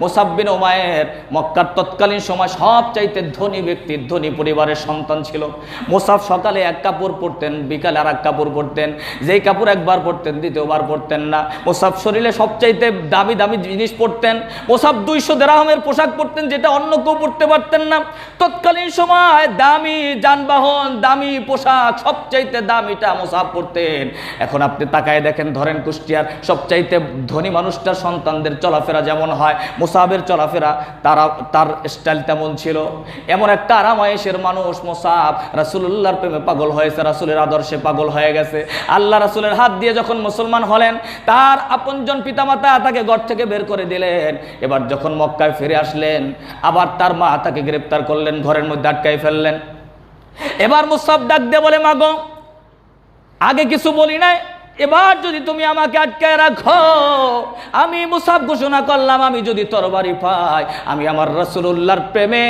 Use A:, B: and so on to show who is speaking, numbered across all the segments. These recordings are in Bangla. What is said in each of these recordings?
A: মোসাব্বিন ওমায়ের মক্কার তৎকালীন সময় সব চাইতে ধনী ব্যক্তির ধনী পরিবারের সন্তান ছিল। মোসাফ সকালে এক কাপড় পরতেন, বিকালে আর এক কাপড় পরতেন। যেই কাপড় একবার পরতেন, দ্বিতীয়বার পরতেন না। মোসাফ শরীরে সবচাইতে দামি দামি জিনিস পরতেন। মোসাফ দুইশো দেরাহমের পোশাক পরতেন, যেটা অন্য কেউ পরতে পারতেন না। তৎকালীন সময় দামি যানবাহন, দামি পোশাক, সবচাইতে দামিটা মোসাফ পরতেন। এখন আপনি তাকায় দেখেন, ধরেন কুষ্টিয়ার সবচাইতে ধনী মানুষটার সন্তানদের চলাফেরা যেমন হয় মোসাবের চলাফেরা, তারা, তার স্টাইল তেমন ছিল। এমন একটা আরামায়েশের মানুষ মোসাব রাসুল্লাহর প্রেমে পাগল হয়েছে, রাসুলের আদর্শে পাগল হয়ে গেছে। আল্লাহ রাসুলের হাত দিয়ে যখন মুসলমান হলেন, তার আপনজন পিতামাতা তাকে ঘর থেকে বের করে দিলেন। এবার যখন মক্কায় ফিরে আসলেন, আবার তার মা তাকে গ্রেপ্তার করলেন, ঘরের মধ্যে আটকাই ফেললেন। এবার মুসাব ডাক দিয়ে বলে, মাগো, আগে কিছু বলি নাই? এবার যদি তুমি আমাকে আটকায় রাখো, আমি মুসাব ঘোষণা করলাম, আমি যদি তরবারি পাই, আমি আমার রসুল্লাহর প্রেমে,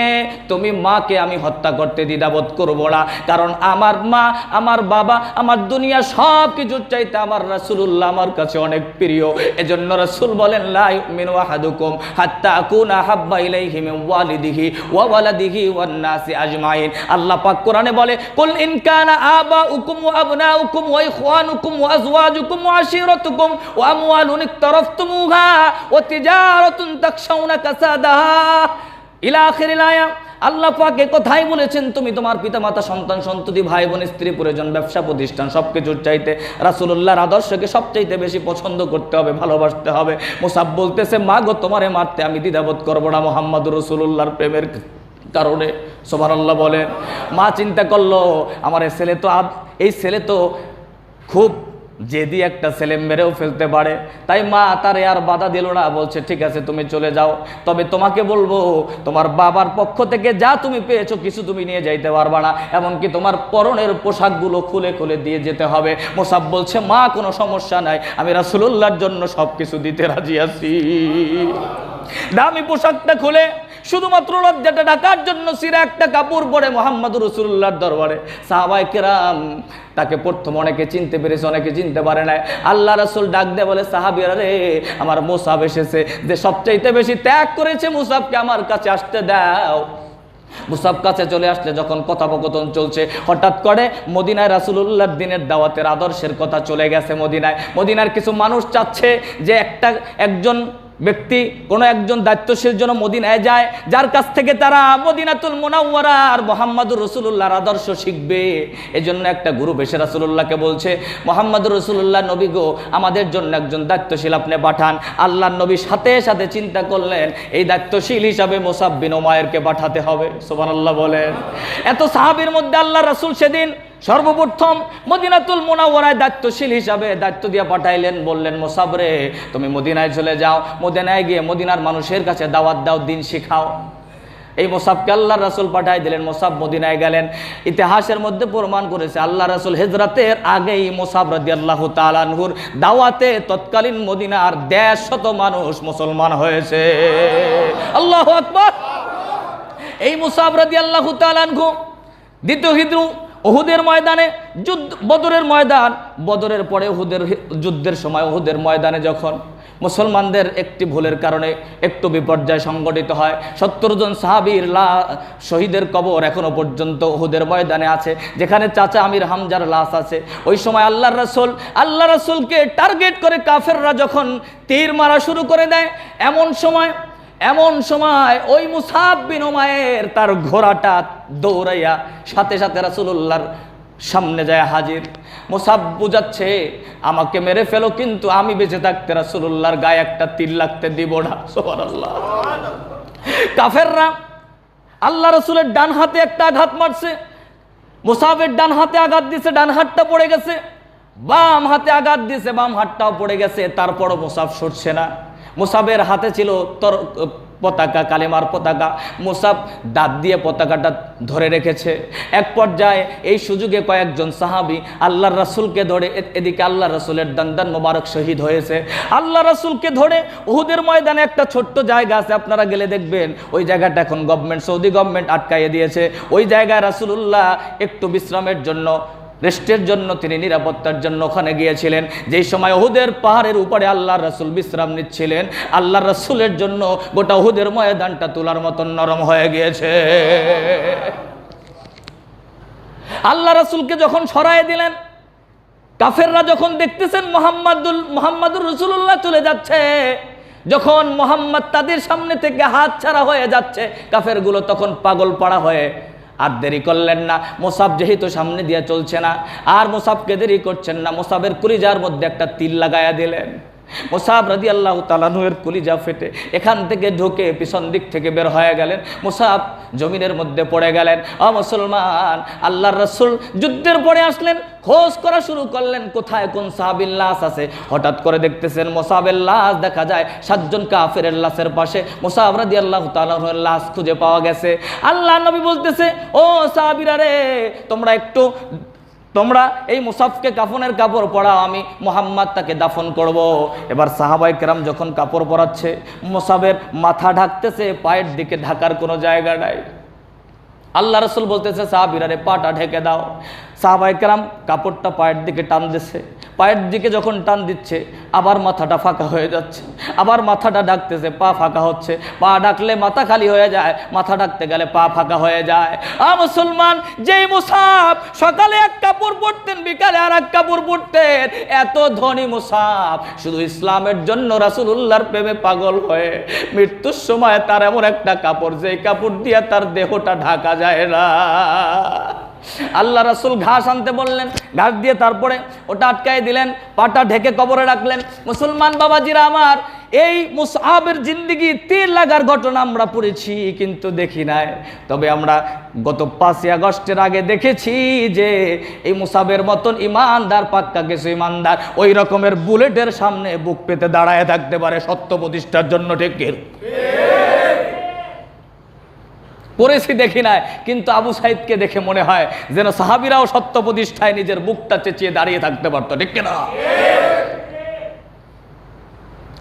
A: তুমি মাকে আমি হত্যা করতে দ্বিধাবোধ করব না। কারণ আমার মা, আমার বাবা, আমার দুনিয়া সব কিছুর চাইতে আমার রসুল্লাহ আমার কাছে অনেক প্রিয়। এজন্য রসুল বলেন লাই মিনু আহাদুকুম হাত্তা কুনা হাব্বা ইলাইহি মিন ওয়ালিদিহি ওয়া ওয়ালাদিহি ওয়ান নাসি আজমাইন। আল্লাহ পাক কোরআনে বলে, কুল ইন কানা আবাউকুম ওয়া আবনাউকুম ওয়া ইখওয়ানুকুম ওয়া ওয়া আমওয়ালুন ইকতারাফতুমুহা ওয়া তিজারাতুন তাখশাউনা কাসাদাহা ইলা আখিরিল আয়া আল্লাহ পাকে কথাই বলেছেন, তুমি তোমার পিতামাতা, সন্তান, সন্ততি ভাই বোন স্ত্রী প্রয়োজন ব্যবসা প্রতিষ্ঠান সব কিছুর চাইতে রাসুল্লাহর আদর্শকে সবচাইতে বেশি পছন্দ করতে হবে, ভালোবাসতে হবে। মোসাব বলতেছে, মা গো, তোমারে মারতে আমি দ্বিধাবোধ করব না মোহাম্মদ রসুল্লাহর প্রেমের কারণে। সোমান আল্লাহ বলেন। মা চিন্তা করল, আমার এই ছেলে তো এই ছেলে তো খুব জেদি একটা ছেলে মেরেও ফেলতে পারে। তাই মা তারে আর বাধা দিল না, বলছে, ঠিক আছে, তুমি চলে যাও। তবে তোমাকে বলব, তোমার বাবার পক্ষ থেকে যা তুমি পেয়েছ, কিছু তুমি নিয়ে যাইতে পারবা না। এমনকি তোমার পরনের পোশাকগুলো খুলে খুলে দিয়ে যেতে হবে। মোসাব বলছে, মা, কোনো সমস্যা নাই। আমি রাসুলুল্লাহর জন্য সব কিছু দিতে রাজি আছি। দামি পোশাকটা খুলে শুধুমাত্র লজ্জাটা ঢাকার জন্য সিরা একটা কাপড় পরে মোহাম্মদ রসুল্লাহর দরবারে। সাহাবাই কেরাম তাকে প্রথম অনেকে চিনতে পেরেছে, অনেকে চিনতে পারে নাই। আল্লাহ রসুল ডাক দে বলে, সাহাবিরা রে, আমার মোসাব এসেছে যে সবচাইতে বেশি ত্যাগ করেছে মুসাবকে আমার কাছে আসতে দাও। মুসাব কাছে চলে আসলে যখন কথোপকথন চলছে, হঠাৎ করে মদিনায় রাসুলুল্লাহর দিনের দাওয়াতের আদর্শের কথা চলে গেছে মদিনায়। মদিনার কিছু মানুষ চাচ্ছে যে একটা, একজন ব্যক্তি কোনো একজন দায়িত্বশীল জন্য মদিনায় যায়, যার কাছ থেকে তারা মদিনাতুল মোনাওয়ারা আর মোহাম্মদুর রসুল্লাহর আদর্শ শিখবে। এজন্য একটা গুরু বেশে রাসুলুল্লাহকে বলছে, মোহাম্মদুর রসুল্লাহ নবী গো, আমাদের জন্য একজন দায়িত্বশীল আপনি পাঠান। আল্লাহ নবী সাথে সাথে চিন্তা করলেন, এই দায়িত্বশীল হিসাবে মোসাব্বিন ওমায়েরকে পাঠাতে হবে। সোমান আল্লাহ বলেন। এত সাহাবির মধ্যে আল্লাহ রাসুল সেদিন সর্বপ্রথম মদিনাতুল মোনাওয়ারায় দায়িত্বশীল হিসাবে দায়িত্ব দিয়ে পাঠাইলেন, বললেন, মোসাবরে, তুমি মদিনায় চলে যাও। মদিনায় গিয়ে মদিনার মানুষের কাছে দাওয়াত দাও, দিন শিখাও। এই মোসাবকে আল্লাহ রাসুল পাঠাই দিলেন, মোসাব মদিনায় গেলেন। ইতিহাসের মধ্যে প্রমাণ করেছে আল্লাহ রাসুল হেজরাতের আগেই মোসাব রাদি আল্লাহ তালানহুর দাওয়াতে তৎকালীন মদিনার দেড় শত মানুষ মুসলমান হয়েছে। আল্লাহ আকবর! এই মুসাব রাদি আল্লাহ তালানহু দ্বিতীয় হিদ্রু ওহুদের ময়দানে যুদ্ধ, বদরের ময়দান, বদরের পরে ওহুদের যুদ্ধের সময় ওহুদের ময়দানে যখন মুসলমানদের একটি ভুলের কারণে একটু বিপর্যয় সংগঠিত হয়, সত্তর জন সাহাবীর লা, শহীদের কবর এখনও পর্যন্ত ওহুদের ময়দানে আছে, যেখানে চাচা আমির হামজার লাশ আছে। ওই সময় আল্লাহ রসুল আল্লাহ রসুলকে টার্গেট করে কাফেররা যখন তীর মারা শুরু করে দেয়, এমন সময় এমন সময় ওই মুসাব বিন ওমায়ের তার ঘোড়াটা দৌড়াইয়া সাথে সাথে রাসুলুল্লাহর সামনে যায় হাজির। মোসাব বুঝাচ্ছে, আমাকে মেরে ফেলো, কিন্তু আমি বেঁচে থাকতে রাসুলুল্লাহর গায়ে একটা তীর লাগতে দিব না। কাফেররা আল্লাহ রসুলের ডান হাতে একটা আঘাত মারছে মুসাফের ডান হাতে আঘাত দিছে, ডান হাতটা পড়ে গেছে, বাম হাতে আঘাত দিছে, বাম হাতটাও পড়ে গেছে, তারপরও মুসাফ সরছে না। মুসাবের হাতে ছিল তর পতাকা, কালেমার পতাকা। মুসাব দাঁত দিয়ে পতাকাটা ধরে রেখেছে। এক পর্যায়ে এই সুযোগে কয়েকজন সাহাবি আল্লাহ রাসুলকে ধরে এদিকে আল্লাহ রাসুলের দান্দান মোবারক শহীদ হয়েছে। আল্লাহ রাসুলকে ধরে উহুদের ময়দানে একটা ছোট্ট জায়গা আছে, আপনারা গেলে দেখবেন। ওই জায়গাটা এখন গভর্নমেন্ট সৌদি গভর্নমেন্ট আটকাইয়ে দিয়েছে। ওই জায়গায় রাসুলুল্লাহ একটু বিশ্রামের জন্য রেস্টের জন্য তিনি নিরাপত্তার জন্য ওখানে গিয়েছিলেন। যেই সময় ওহুদের পাহাড়ের উপরে আল্লাহ রসুল বিশ্রাম নিচ্ছিলেন, আল্লাহ রসুলের জন্য গোটা ওহুদের ময়দানটা তোলার মতন নরম হয়ে গিয়েছে। আল্লাহ রসুলকে যখন সরায় দিলেন, কাফেররা যখন দেখতেছেন মোহাম্মদুল, মোহাম্মদুর রসুল্লাহ চলে যাচ্ছে, যখন মোহাম্মদ তাদের সামনে থেকে হাত ছাড়া হয়ে যাচ্ছে, কাফেরগুলো তখন পাগল পাড়া হয়ে আর দেরি করলেন না। মোসাব যেহেতু সামনে দিয়ে চলছে না, আর মোসাবকে দেরি করছেন না, মোসাবের কুলিজার মধ্যে একটা তিল লাগায়া দিলেন। মোসাব রাদি আল্লাহ তালানুয়ের কুলিজা ফেটে এখান থেকে ঢুকে পিছন দিক থেকে বের হয়ে গেলেন। মোসাব জমিনের মধ্যে পড়ে গেলেন। অ মুসলমান, আল্লাহর রসুল যুদ্ধের পরে আসলেন, খোঁজ করা শুরু করলেন, কোথায় কোন সাহাবির লাশ আছে? হঠাৎ করে দেখতেছেন মোসাবের লাশ দেখা যায় সাতজন কাফের লাশের পাশে। মোসাব রাদি আল্লাহ তালানুয়ের লাশ খুঁজে পাওয়া গেছে। আল্লাহ নবী বলতেছে, ও সাহাবিরা রে, তোমরা একটু তোমরা এই মুসাফকে কাফনের কাপড় পরা, আমি মোহাম্মদ তাকে দাফন করব। এবার সাহাবাই কেরাম যখন কাপড় পরাচ্ছে, মোসাফের মাথা ঢাকতেছে, পায়ের দিকে ঢাকার কোনো জায়গা নাই আল্লাহ রসুল বলতেছে সাহাবিরারে পাটা ঢেকে দাও সাহাবাই কেরাম কাপড়টা পায়ের দিকে টান দিচ্ছে। পায়ের দিকে যখন টান দিচ্ছে, আবার মাথাটা ফাঁকা হয়ে যাচ্ছে। আবার মাথাটা ডাকতেছে, পা ফাঁকা হচ্ছে। পা ডাকলে মাথা খালি হয়ে যায়, মাথা ডাকতে গেলে পা ফাঁকা হয়ে যায়। আ মুসলমান, যেই মুসাফ সকালে এক কাপড় পরতেন, বিকালে আর এক কাপড় পরতেন, এত ধনী মুসাফ। শুধু ইসলামের জন্য রাসুলুল্লাহর প্রেমে পাগল হয়ে মৃত্যুর সময় তার এমন একটা কাপড়, যেই কাপড় দিয়ে তার দেহটা ঢাকা যায় না। আল্লাহ রাসুল ঘাস আনতে বললেন, ঘাস দিয়ে তারপরে ওটা আটকায় দিলেন, পাটা ঢেকে কবরে রাখলেন। মুসলমান বাবাজিরা আমার, এই মুসাবের জিন্দিগি তীর লাগার ঘটনা আমরা পড়েছি, কিন্তু দেখি নাই। তবে আমরা গত পাঁচই আগস্টের আগে দেখেছি যে এই মুসাবের মতন ইমানদার, পাক্কা কিছু ইমানদার, ওই রকমের বুলেটের সামনে বুক পেতে দাঁড়ায় থাকতে পারে সত্য প্রতিষ্ঠার জন্য ঠিক পড়েছি দেখি নাই, কিন্তু আবু সাইদকে দেখে মনে হয় যেন সাহাবিরাও সত্য প্রতিষ্ঠায় নিজের বুকটা চেঁচিয়ে দাঁড়িয়ে থাকতে পারতো, ঠিক কিনা?